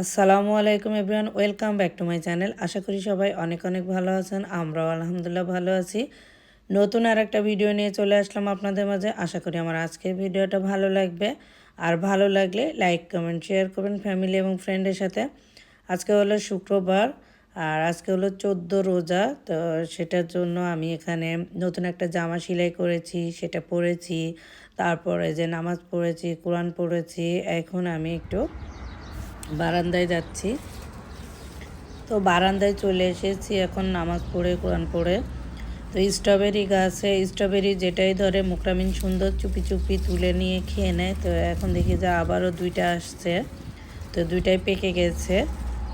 আসসালামু আলাইকুম everyone, welcome back to my channel. আশা করি সবাই অনেক অনেক ভালো আছেন, আমরাও আলহামদুলিল্লাহ ভালো আছি। নতুন আর একটা ভিডিও নিয়ে চলে আসলাম আপনাদের মাঝে। আশা করি আমার আজকের ভিডিওটা ভালো লাগবে। আর ভালো লাগলে লাইক, কমেন্ট, শেয়ার করবেন ফ্যামিলি এবং ফ্রেন্ডের সাথে। আজকে হলো শুক্রবার, আর আজকে হলো চোদ্দ রোজা। তো সেটার জন্য আমি এখানে নতুন একটা জামা সেলাই করেছি, সেটা পরেছি। তারপরে যে নামাজ পড়েছি, কোরআন পড়েছি, এখন আমি একটু বারান্দায় যাচ্ছি। তো বারান্দায় চলে এসেছি, এখন নামাজ পড়ে, কোরআন পড়ে। তো স্ট্রবেরি গাছে, স্ট্রবেরি যেটাই ধরে, মুকরামিন সুন্দর চুপি চুপি তুলে নিয়ে খেয়ে নেয়। তো এখন দেখি যে আবারও দুইটা আসছে। তো দুইটাই পেকে গেছে।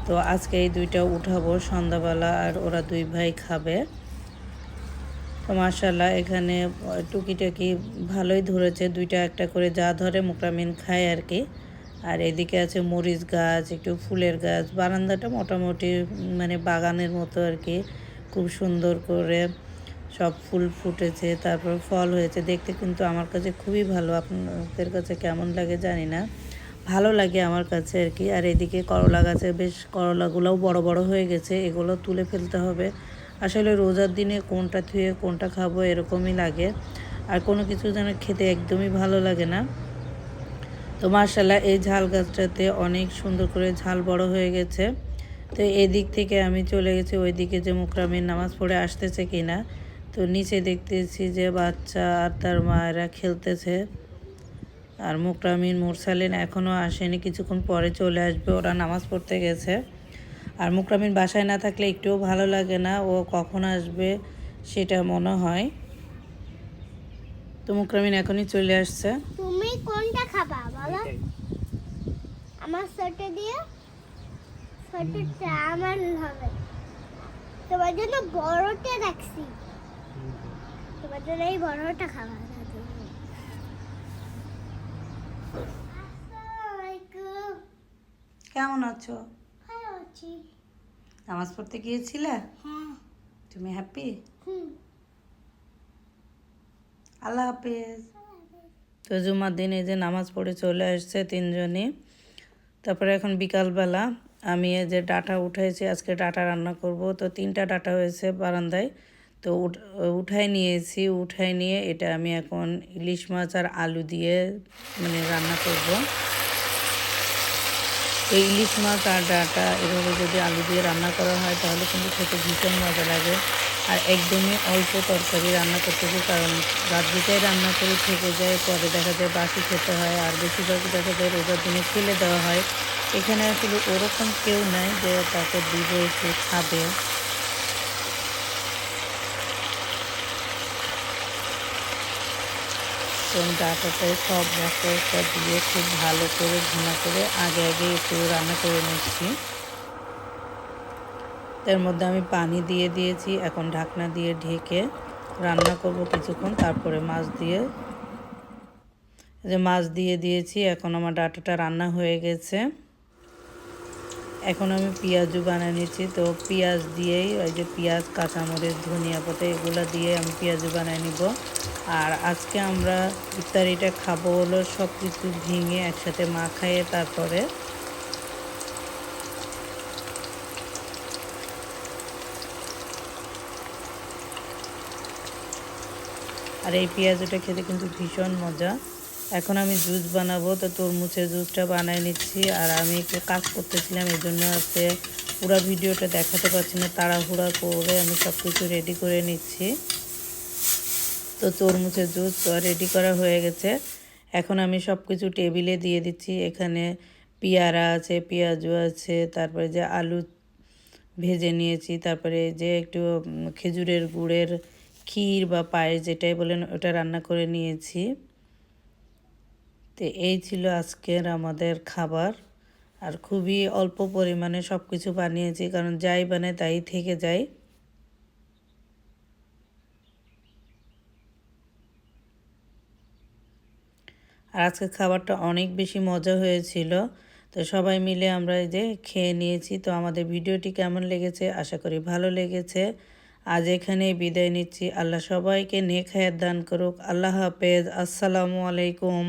তো আজকে এই দুইটা উঠাবো সন্ধ্যাবেলা আর ওরা দুই ভাই খাবে। তো মার্শাল্লাহ এখানে টুকিটাকি ভালোই ধরেছে। দুইটা একটা করে যা ধরে, মুকরামিন খায় আর কি। আর এদিকে আছে মরিচ গাছ, একটু ফুলের গাছ। বারান্দাটা মোটামুটি মানে বাগানের মতো আর কি। খুব সুন্দর করে সব ফুল ফুটেছে, তারপর ফল হয়েছে। দেখতে কিন্তু আমার কাছে খুবই ভালো। আপনাদের কাছে কেমন লাগে জানি না। ভালো লাগে আমার কাছে আর কি। আর এদিকে করলা গাছে বেশ করলাগুলোও বড় বড় হয়ে গেছে। এগুলো তুলে ফেলতে হবে। আসলে রোজার দিনে কোনটা থুয়ে কোনটা খাব এরকমই লাগে। আর কোনো কিছু যেন খেতে একদমই ভালো লাগে না। তো মার্শাল্লাহ এই ঝাল গাছটাতে অনেক সুন্দর করে ঝাল বড় হয়ে গেছে। তো এদিক থেকে আমি চলে গেছি ওই দিকে যে মুকরামির নামাজ পড়ে আসতেছে কিনা। তো নিচে দেখতেছি যে বাচ্চা আর তার মায়েরা খেলতেছে। আর মুকরামিন মুরসালিন এখনও আসেনি, কিছুক্ষণ পরে চলে আসবে, ওরা নামাজ পড়তে গেছে। আর মুকরামিন বাসায় না থাকলে একটুও ভালো লাগে না, ও কখন আসবে সেটা মনে হয়। তো মুকরামিন এখনই চলে আসছে। তুমি কোনটা খাবা বলো? আমার সোটা দিয়ে সোটাটা আমার হবে। তোমার জন্য বড়টা রাখছি। তোমার জন্য এই বড়টা খাবা। কেমন আছো? ভালো আছি। নামাজ পড়তে গিয়েছিলে? হ্যাঁ। তুমি হ্যাপি হুম। আল্লাহ হাফিজ। তো জুমার দিন এই যে নামাজ পড়ে চলে আসছে তিনজনই। তারপরে এখন বিকালবেলা আমি এই যে ডাটা উঠাইছি, আজকে ডাটা রান্না করব। তো তিনটা ডাটা হয়েছে বারান্দায়। তো উঠ- উঠাই নিয়েছি, উঠাই নিয়ে এটা আমি এখন ইলিশ মাছ আর আলু দিয়ে মানে রান্না করব। তো ইলিশ মাছ আর ডাটা এভাবে যদি আলু দিয়ে রান্না করা হয়, তাহলে কিন্তু খেতে ভীষণ মজা লাগে। আর একদমই অল্প তরকারি রান্না করতে হবে, কারণ রাত্রিটাই রান্না করে থেকে যায়, পরে দেখা যায় বাসি খেতে হয়, আর বেশিরভাগ দেখা যায় রোজার দিনে ফেলে দেওয়া হয়। এখানে আসলে ওরকম কেউ নাই যে তাকে দিব, সে খাবে। আমি ডাটাতে সব মশলাটা দিয়ে খুব ভালো করে ঘুনা করে আগে আগে একটু রান্না করে নিচ্ছি। এর মধ্যে আমি পানি দিয়ে দিয়েছি, এখন ঢাকনা দিয়ে ঢেকে রান্না করব কিছুক্ষণ, তারপরে মাছ দিয়ে। যে মাছ দিয়ে দিয়েছি, এখন আমার ডাটাটা রান্না হয়ে গেছে। এখন আমি পেঁয়াজও বানিয়ে নিচ্ছি। তো পেঁয়াজ দিয়েই, ওই যে পেঁয়াজ, কাঁচামরিচ, ধনিয়া পাতা, এগুলো দিয়ে আমি পেঁয়াজও বানিয়ে নিব। আর আজকে আমরা ইফতারিটা খাব হলো সব কিছু ভেঙে একসাথে মাখায়ে তারপরে আর এই পেঁয়াজটা খেতে কিন্তু ভীষণ মজা। এখন আমি জুস বানাবো, তো তরমুজের জুসটা বানাই নিচ্ছি। আর আমি একটু কাজ করতেছিলাম, এই জন্য হচ্ছে পুরো ভিডিওটা দেখাতে পারছি না, তাড়াহুড়া করে আমি সব কিছু রেডি করে নিচ্ছি। তো তরমুজের জুস রেডি করা হয়ে গেছে। এখন আমি সব কিছু টেবিলে দিয়ে দিচ্ছি। এখানে পেয়ারা আছে, পেঁয়াজও আছে, তারপরে যে আলু ভেজে নিয়েছি, তারপরে যে একটু খেজুরের গুড়ের ক্ষীর বা পায়েস যেটাই বলেন, ওটা রান্না করে নিয়েছি। তো এই ছিল আজকের আমাদের খাবার। আর খুবই অল্প পরিমাণে সব কিছু বানিয়েছি, কারণ যাই বানায় তাই থেকে যায়। আর আজকের খাবারটা অনেক বেশি মজা হয়েছিল। তো সবাই মিলে আমরা এই যে খেয়ে নিয়েছি। তো আমাদের ভিডিওটি কেমন লেগেছে? আশা করি ভালো লেগেছে। আজ এখানে বিদায় নিচ্ছি। আল্লাহ সবাইকে নেক হায়াত দান করুক। আল্লাহ হাফেজ। আসসালামু আলাইকুম।